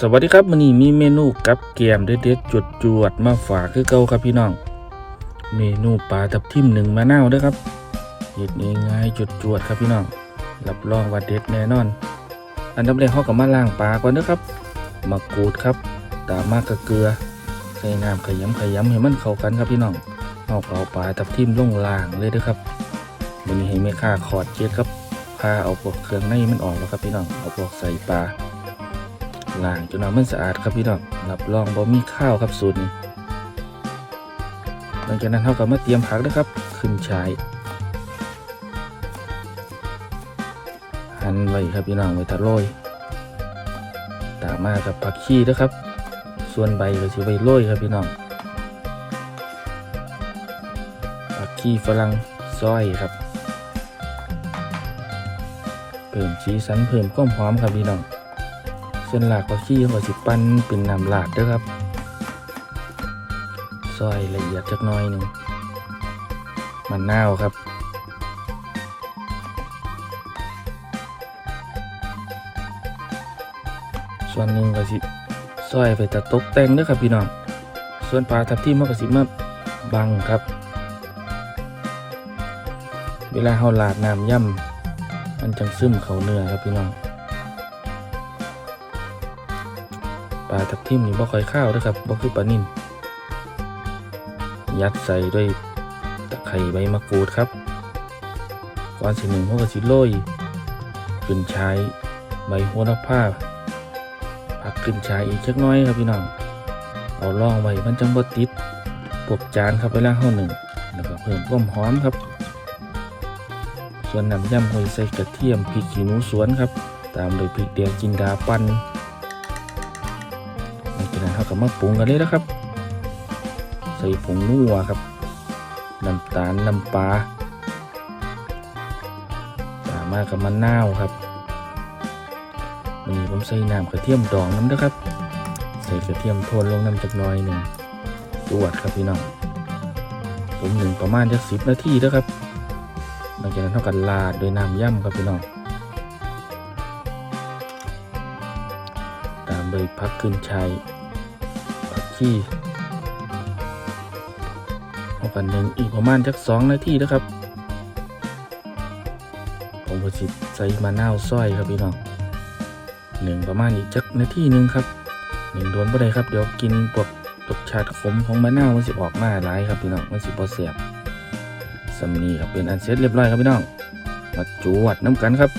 สวัสดีครับวันนี้มีเมนูกับแกมเด็ดๆจุดจวดมาฝากคือเก่าครับพี่น้อง เมนูปลาทับทิมหนึ่งมะนาวด้อครับเฮ็ดง่ายๆจุดจวดครับพี่น้องรับรองว่าเด็ดแน่นอน อันดับแรกเขาก็มาล้างปลาก่อนเด้อครับมะกรูดครับ ตามมากกับเกลือใส่น้ำขยำขยำให้มันเข้ากันครับพี่น้องเอาก็เอาปลาทับทิมลงล่างเลยด้อครับวันนี้ให้แม่ค้าขอดเจ็ดครับพาเอาพวกเครื่องในมันออกแล้วครับพี่น้องเอาพวกใส่ปลา ล้างจนน้ำมันสะอาดครับพี่น้องรับรองบ่มีข้าวครับสูตรนี้หลังจากนั้นเราก็มาเตรียมผักนะครับ ขึ้นชายหั่นไว้ครับพี่น้องไว้ตะโรยตามมากับผักชีนะครับ ส่วนใบก็สิไว้โรยครับพี่น้องผักชีฝรั่งซอยครับเพิ่มสีสันเพิ่มความหอมครับพี่น้อง ส่วนหลากผักชีเขาสิปั้นเป็นน้ำหลาดด้วยครับซอยละเอียดจักน้อยหนึ่งมันน่าวครับส่วนหนึ่งก็สิซอยไปตะตกแต่งด้วยครับพี่น้อง ส่วนปลาทับทิมมันก็สิมาบังครับ เวลาเราลาดน้ำย่ำมันจังซึมเขาเนื้อครับพี่น้อง ปลาทับทิมนี่บ่ค่อยข้าวเด้วยครับบ่คือปลานิ่นยัดใส่ด้วยตะไคร้ใบมะกรูดครับก่อนสิหนึ่งเขาก็สิโรยขึ้นชายใบโหระพาผักขึ้นชายอีกจักน้อยครับพี่น้องเอาล่องไว้มันจังบ่ติดปกจานครับเวลาเฮาหนึ่งแล้วก็เพิ่มความหอมครับ ส่วนน้ำยำหอยใส่กระเทียมพริกขี้หนูสวนครับ ตามด้วยพริกแดงจินดาปั่น เราก็มาปรุงกันเลยนะครับ ใส่ผงนัวครับ น้ำตาล น้ำปลาตามมากับมะนาวครับวันนี้ผมใส่น้ำกระเทียมดองน้ำนะครับ ใส่กระเทียมโทนลงน้ำจักหน่อยหนึ่งตวดครับพี่น้องผมหนึ่งประมาณจะสิบนาทีนะครับหลังจากนั้นเราก็ลาดด้วยน้ำย่ำครับพี่น้องตามโดยพักขึ้นชัยีเอากันหนึ่งอีกประมาณจักสองนาทีนะครับผมก็สิใส่มะนาวซอยครับพี่น้องหนึ่งประมาณอีกจักนาทีหนึ่งครับหนึ่งโดนบ่ได้ครับเดี๋ยวกินพวกรสชาติขมของมะนาวมันสิออกมาหลายครับพี่น้องมันสิบ่เสียบสำนีครับเป็นอันเสร็จเรียบร้อยครับพี่น้องมาจวดน้ำกันครับ